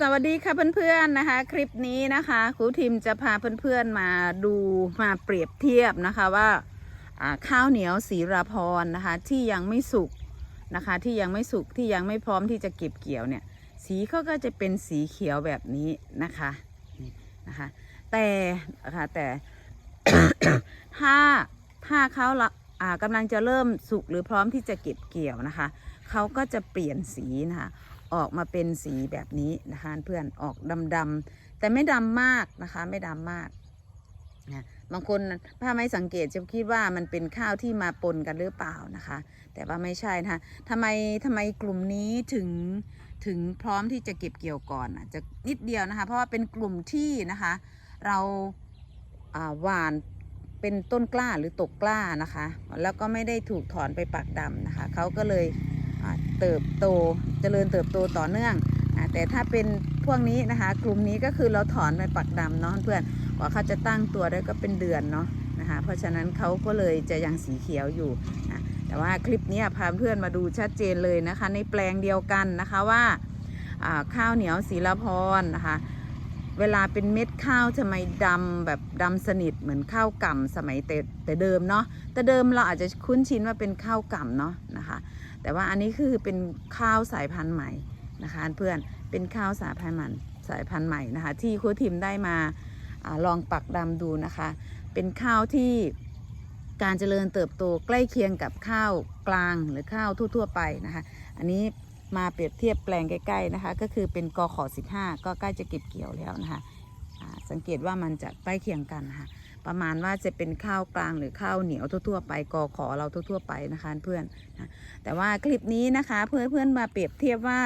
สวัสดีค่ะเพื่อนๆนะคะ คลิปนี้นะคะครูทิมจะพาเพื่อนๆมาดูมาเปรียบเทียบนะคะว่าข้าวเหนียวสีราพรนะคะที่ยังไม่สุกนะคะที่ยังไม่สุกที่ยังไม่พร้อมที่จะเก็บเกี่ยวเนี่ยสีเขาก็จะเป็นสีเขียวแบบนี้นะคะนะคะแต่นะคะแต่ถ้าถ้าเขาละอ่ากำลังจะเริ่มสุกหรือพร้อมที่จะเก็บเกี่ยวนะคะเขาก็จะเปลี่ยนสีนะคะ ออกมาเป็นสีแบบนี้นะคะเพื่อนออกดำๆแต่ไม่ดำมากนะคะ ไม่ดำมากนะบางคนถ้าไม่สังเกตจะคิดว่ามันเป็นข้าวที่มาปนกันหรือเปล่านะคะ แต่ว่าไม่ใช่นะคะทำไมทำไมกลุ่มนี้ถึงถึงพร้อมที่จะเก็บเกี่ยวก่อนอะจะนิดเดียวนะคะ เพราะว่าเป็นกลุ่มที่นะคะ เราหวานเป็นต้นกล้าหรือตกกล้านะคะ แล้วก็ไม่ได้ถูกถอนไปปักดำนะคะเขาก็เลย เติบโตเจริญเติบโตต่อเนื่องอแต่ถ้าเป็นพวกนี้นะคะ กลุ่มนี้ก็คือเราถอนไปปักดำเนาะเพื่อนกว่าเขาจะตั้งตัวได้ก็เป็นเดือนเนาะนะคะเพราะฉะนั้นเขาก็เลยจะยังสีเขียวอยู่นะแต่ว่าคลิปนี้พาเพื่อนมาดูชัดเจนเลยนะคะ ในแปลงเดียวกันนะคะว่าอ่าข้าวเหนียวศีลพรนะคะ เวลาเป็นเม็ดข้าวทำไมดำแบบดำสนิทเหมือนข้าวก่ำสมัยแต่แต่เดิมเนาะแต่เดิมเราอาจจะคุ้นชินว่าเป็นข้าวก่ำเนาะนะคะ แต่ว่าอันนี้คือเป็นข้าวสายพันธุ์ใหม่นะคะเพื่อนเป็นข้าวสายพันธุ์ใหม่สายพันธุ์ใหม่นะคะ ที่ครูทิมได้มาอลองปักดำดูนะคะ เป็นข้าวที่การเจริญเติบโตใกล้เคียงกับข้าวกลางหรือข้าวทั่ว ๆ ไปนะคะ อันนี้ มาเปรียบเทียบแปลงใกล้ๆนะคะ ก็คือเป็นกอขอ15 ก็ใกล้จะเก็บเกี่ยวแล้วนะคะสังเกตว่ามันจะใกล้เคียงกันนะคะประมาณว่าจะเป็นข้าวกลางหรือข้าวเหนียวทั่วๆไปกอขอเราทั่วๆไปนะคะเพื่อนนะแต่ว่าคลิปนี้นะคะเพื่อนเพื่อนๆมาเปรียบเทียบว่า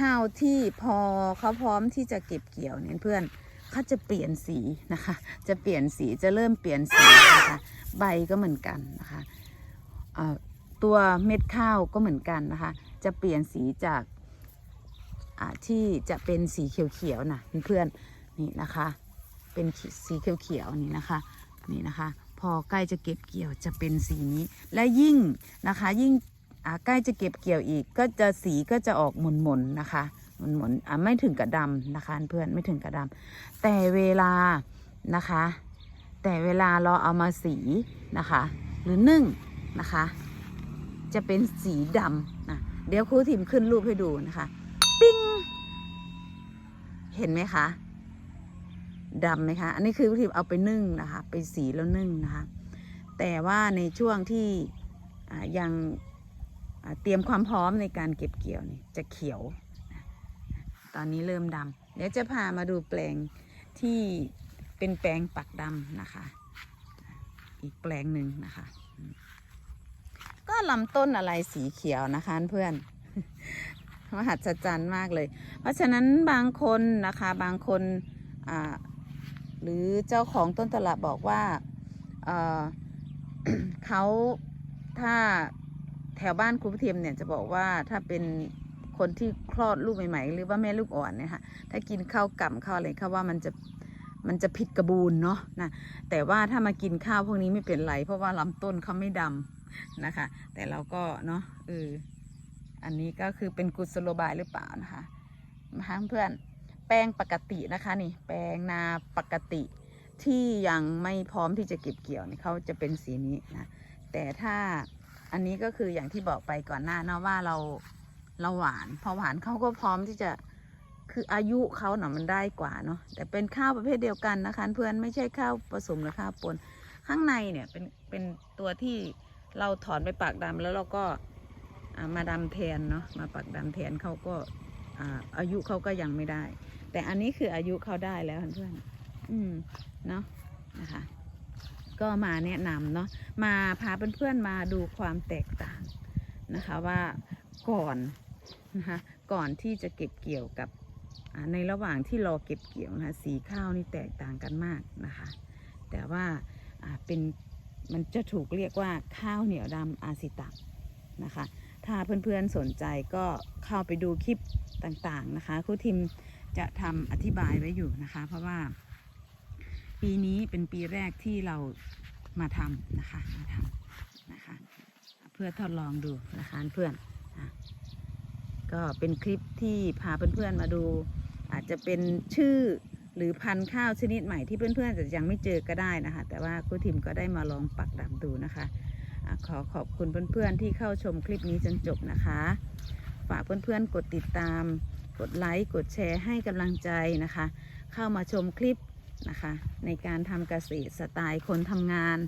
ข้าวที่พอเขาพร้อมที่จะเก็บเกี่ยวเนี่ยเพื่อนเขาจะเปลี่ยนสีนะคะ จะเปลี่ยนสีจะเริ่มเปลี่ยนสีนะคะใบก็เหมือนกันนะคะอ่า ตัวเม็ดข้าวก็เหมือนกันนะคะ จะเปลี่ยนสีจากที่จะเป็นสีเขียวๆนะเพื่อนๆนี่นะคะ เป็นสีเขียวๆนี่นะคะนี่นะคะ พอใกล้จะเก็บเกี่ยวจะเป็นสีนี้และยิ่งนะคะยิ่งใกล้จะเก็บเกี่ยวอีกก็จะสีก็จะออกหม่นๆนะคะหม่นๆไม่ถึงกับดำนะคะเพื่อนไม่ถึงกับดำแต่เวลานะคะ แต่เวลาเราเอามาสีนะคะ หรือนึ่งนะคะ จะเป็นสีดำนะเดี๋ยวครูทิมขึ้นรูปให้ดูนะคะ ปิ้ง เห็นไหมคะดำไหมคะ อันนี้คือวิธีเอาไปนึ่งนะคะ ไปสีแล้วนึ่งนะคะ แต่ว่าในช่วงที่ยังเตรียมความพร้อมในการเก็บเกี่ยวนี่จะเขียว ตอนนี้เริ่มดำเดี๋ยวจะพามาดูแปลงที่เป็นแปลงปักดำนะคะ อีกแปลงหนึ่งนะคะ ก็ลำต้นอะไรสีเขียวนะคะเพื่อนมหัศจรรย์มากเลย เพราะฉะนั้นบางคนนะคะบางคนหรือเจ้าของต้นตลาดบอกว่าเเขาถ้าแถวบ้านครูเทียมเนี่ยจะบอกว่าถ้าเป็นคนที่คลอดลูกใหม่ๆ หรือว่าแม่ลูกอ่อนเนี่ยค่ะถ้ากินข้าวกล่ำข้าวอะไรเขาว่ามันจะมันจะผิดกระบูนเนาะนะแต่ว่าถ้ามากินข้าวพวกนี้ไม่เป็นไร เพราะว่าลำต้นเขาไม่ดำ นะคะ แต่เราก็เนาะเอออันนี้ก็คือเป็นกุศโลบายหรือเปล่านะคะนะคะเพื่อนแปลงปกตินะคะนี่แปลงนาปกติที่ยังไม่พร้อมที่จะเก็บเกี่ยวนี่เขาจะเป็นสีนี้นะแต่ถ้าอันนี้ก็คืออย่างที่บอกไปก่อนหน้าเนาะว่าเราเราหวานพอหวานเขาก็พร้อมที่จะคืออายุเขาเนาะมันได้กว่าเนาะแต่เป็นข้าวประเภทเดียวกันนะคะ เพื่อนไม่ใช่ข้าวผสมหรือข้าวปนข้างในเนี่ยเป็นเป็นตัวที่ เราถอนไปปากดำแล้วเราก็ามาดำแทนเนาะมาปักดำแทนเขาก็อายุเขาก็ยังไม่ได้ แต่อันนี้คืออายุเขาได้แล้วเพื่อนอืมเนาะนะคะก็มาแนะนำเนาะมาพาเพื่อนๆมาดูความแตกต่างนะคะว่าก่อนนะคะก่อนที่จะเก็บเกี่ยวกับในระหว่างที่รอเก็บเกี่ยวนะคะสีข้าวนี่แตกต่างกันมากนะคะ แต่ว่าเป็น มันจะถูกเรียกว่าข้าวเหนียวดำอาซิตะนะคะ ถ้าเพื่อนๆสนใจก็เข้าไปดูคลิปต่างๆนะคะครูทิมจะทำอธิบายไว้อยู่นะคะ เพราะว่า ปีนี้เป็นปีแรกที่เรามาทำนะคะมาทำนะคะ เพื่อทดลองดูนะคะเพื่อนก็เป็นคลิปที่พาเพื่อนๆมาดู อาจจะเป็นชื่อ หรือพันธุ์ข้าวชนิดใหม่ที่เพื่อนๆจะยังไม่เจอก็ได้นะคะ แต่ว่าครูทิมก็ได้มาลองปักดำดูนะคะอะขอขอบคุณเพื่อนๆที่เข้าชมคลิปนี้จนจบนะคะ ฝากเพื่อนๆกดติดตาม กดไลค์กดแชร์ให้กำลังใจนะคะ เข้ามาชมคลิปนะคะในการทำเกษตรสไตล์คนทำงาน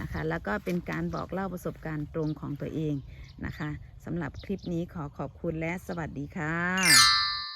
นะคะ แล้วก็เป็นการบอกเล่าประสบการณ์ตรงของตัวเองนะคะสำหรับคลิปนี้ขอขอบคุณและสวัสดีค่ะ